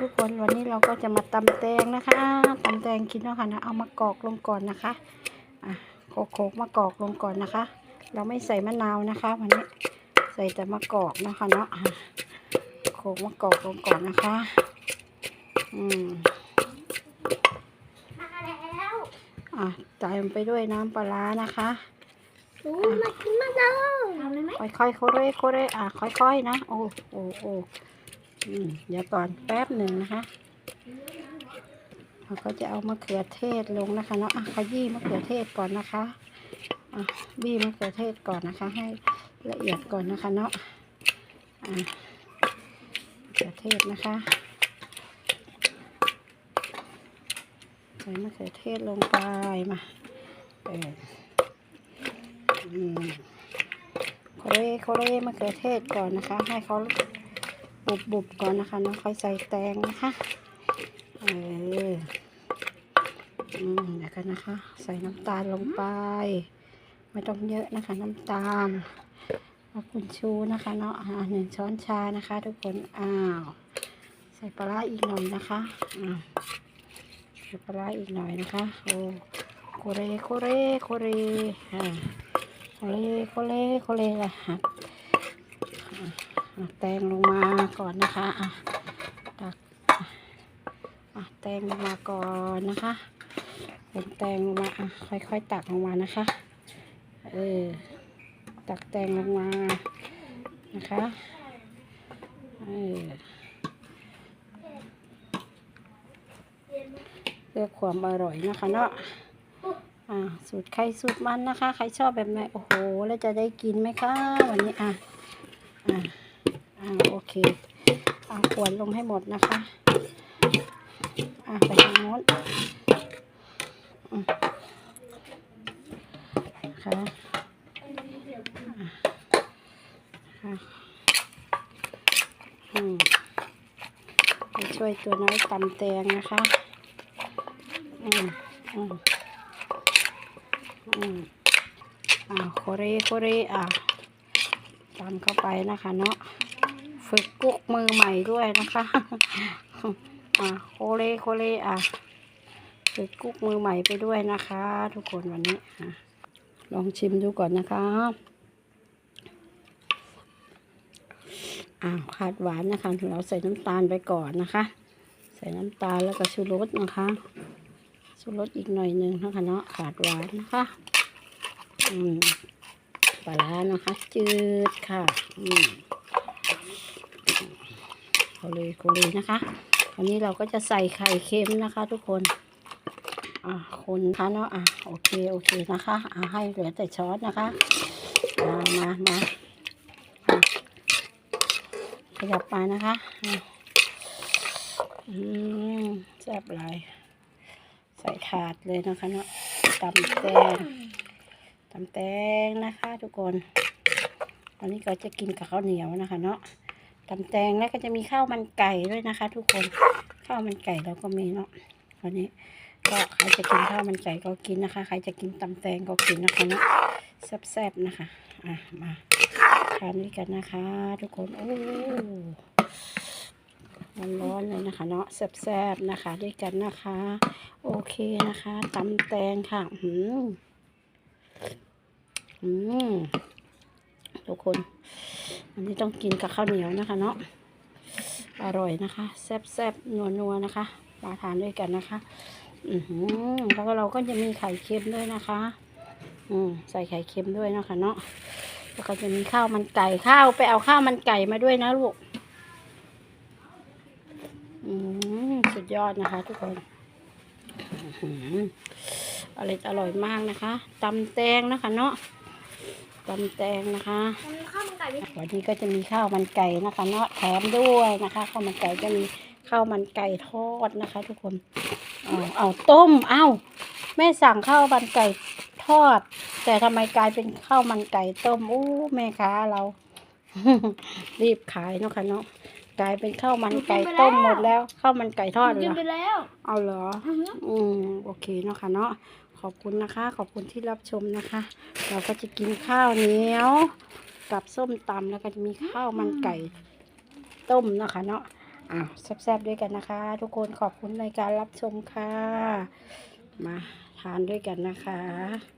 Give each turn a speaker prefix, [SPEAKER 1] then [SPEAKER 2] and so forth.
[SPEAKER 1] ทุกคนวันนี้เราก็จะมาตำแตงนะคะตำแตงกินเนาะค่ะนะเอามากอกลงก่อนนะคะอะโขกๆมากอกลงก่อนนะคะ เราไม่ใส่มะนาวนะคะวันนี้ใส่แต่มะกอกเนาะคะเนาะอะโขกมะกอกลงก่อนนะคะอืม
[SPEAKER 2] มาแล้ว
[SPEAKER 1] อะใส่ลงไปด้วยน้ำปลาร้านะคะ
[SPEAKER 2] โอ้มากินมาแล้วทำเลยไหม
[SPEAKER 1] ค่อยๆโคเรโคเรอะค่อยๆนะโอ้โอ้โอ้อืม เดี๋ยวก่อนแป๊บหนึ่งนะคะเราก็จะเอามะเขือเทศลงนะคะเนาะอะขยี้มะเขือเทศก่อนนะคะอะบี้มะเขือเทศก่อนนะคะ ให้ละเอียดก่อนนะคะเนาะอะมะเขือเทศนะคะใส่มะเขือเทศลงไปมาเออโคเรโคเรมะเขือเทศก่อนนะคะ ให้เขา บุบบุบๆก่อนนะคะน้องค่อยใส่แตงนะคะเอออืมเดี๋ยวกันนะคะ ใส่น้ำตาลลงไป ไม่ต้องเยอะนะคะ น้ำตาลแล้วคุณชูนะคะเนาะอ่าหนึ่งช้อนชานะคะ ทุกคนอ้าวใส่ปลาอีกหน่อยนะคะอ้าใส่ปลาอีกหน่อยนะคะโอ้โคเรโคเรโคเรอ่าโคเลโคเลโคเลละหักอะ แตงลงมาก่อนนะคะอะตักอะแตงลงมาก่อนนะคะเป็นแตงลงมาอะค่อยๆ ตักลงมานะคะเออตักแตงลงมานะคะเออเพื่อความอร่อยนะคะเนาะอ่าสูตรใครสูตรมันนะคะ ใครชอบแบบไหนโอ้โห แล้วจะได้กินไหมคะ วันนี้อะอ่า อ่าโอเคเอาขวดลงให้หมดนะคะ อ่าไปทางโน้นค่ะอะค่ะอืมไปช่วยตัวน้อยตำแตงนะคะ อืมอืมอืมอ่าโคเรโคเรอ่าตามเข้าไปนะคะเนาะ ฝึกกุ๊กมือใหม่ด้วยนะคะอ่าโคเรโคเรอ่าฝึกกุ๊กมือใหม่ไปด้วยนะคะ ทุกคนวันนี้อะลองชิมดูก่อนนะคะอ้าวขาดหวานนะคะเราใส่น้ำตาลไปก่อนนะคะ ใส่น้ำตาลแล้วก็ชูรสนะคะชูรสอีกหน่อยหนึ่งนะคะเนาะขาดหวานนะคะอืมปลาร้านะคะ จืดค่ะ อืม เอาเลยโคเลยนะคะอันนี้เราก็จะใส่ไข่เค็มนะคะ ทุกคนอ่าคนคะเนาะอะโอเคโอเคนะคะอ่าให้เหลือแต่ช้อนนะคะอ่ามามาขยับมานะคะอืมแซ่บหลายใส่ถาดเลยนะคะเนาะตำแตงตำแตงนะคะ ทุกคนวันนี้ก็จะกินกับข้าวเหนียวนะคะ เนาะ ตำแตงแล้วก็จะมีข้าวมันไก่ด้วยนะคะ ทุกคนข้าวมันไก่เราก็มีเนาะวันนี้ก็ใครจะกินข้าวมันไก่ก็กินนะคะ ใครจะกินตำแตงก็กินนะคะนะแซ่บๆนะคะอะมาทานด้วยกันนะคะ ทุกคนโอ้ร้อนๆเลยนะคะ เนาะแซ่บๆนะคะ ด้วยกันนะคะ โอเคนะคะตำแตงค่ะอืมอืมทุกคน อันนี้ต้องกินกับข้าวเหนียวนะคะเนาะอร่อยนะคะ แซ่บๆนัวๆนะคะ มาทานด้วยกันนะคะ อือหือแล้วก็เราก็จะมีไข่เค็มด้วยนะคะ อืมใส่ไข่เค็มด้วยนะคะเนาะแล้วก็จะมีข้าวมันไก่ข้าวไปเอาข้าวมันไก่มาด้วยนะลูกอืมสุดยอดนะคะ ทุกคนอื้อหืออร่อยอร่อยมากนะคะตำแตงนะคะเนาะตำแตงนะคะ
[SPEAKER 2] วมันไก่ด้วย
[SPEAKER 1] วันนี้ก็จะมีข้าวมันไก่นะคะเนาะแถมด้วยนะคะข้าวมันไก่จะมีข้าวมันไก่ทอดนะคะ ทุกคนเอาเอาต้มเอาแม่สั่งข้าวมันไก่ทอด แต่ทำไมกลายเป็นข้าวมันไก่ต้มอู้แม่ค้าเรา รีบขายเนาะค่ะเนาะกลายเป็นข้าวมันไก่ต้มหมดแล้วข้าวมันไก่ทอดเหร
[SPEAKER 2] กิน
[SPEAKER 1] อ
[SPEAKER 2] ไปแล้ว
[SPEAKER 1] เอาเหรอ
[SPEAKER 2] อือหือ
[SPEAKER 1] อืมโอเคเนาะค่ะเนาะขอบคุณนะคะ ขอบคุณที่รับชมนะคะ เราก็จะกินข้าวเหนียว กับส้มตำแล้วก็จะมีข้าวมันไก่ต้มนะคะเนาะอ้าวแซ่บๆด้วยกันนะคะ ทุกคนขอบคุณในการรับชมค่ะ มาทานด้วยกันนะคะ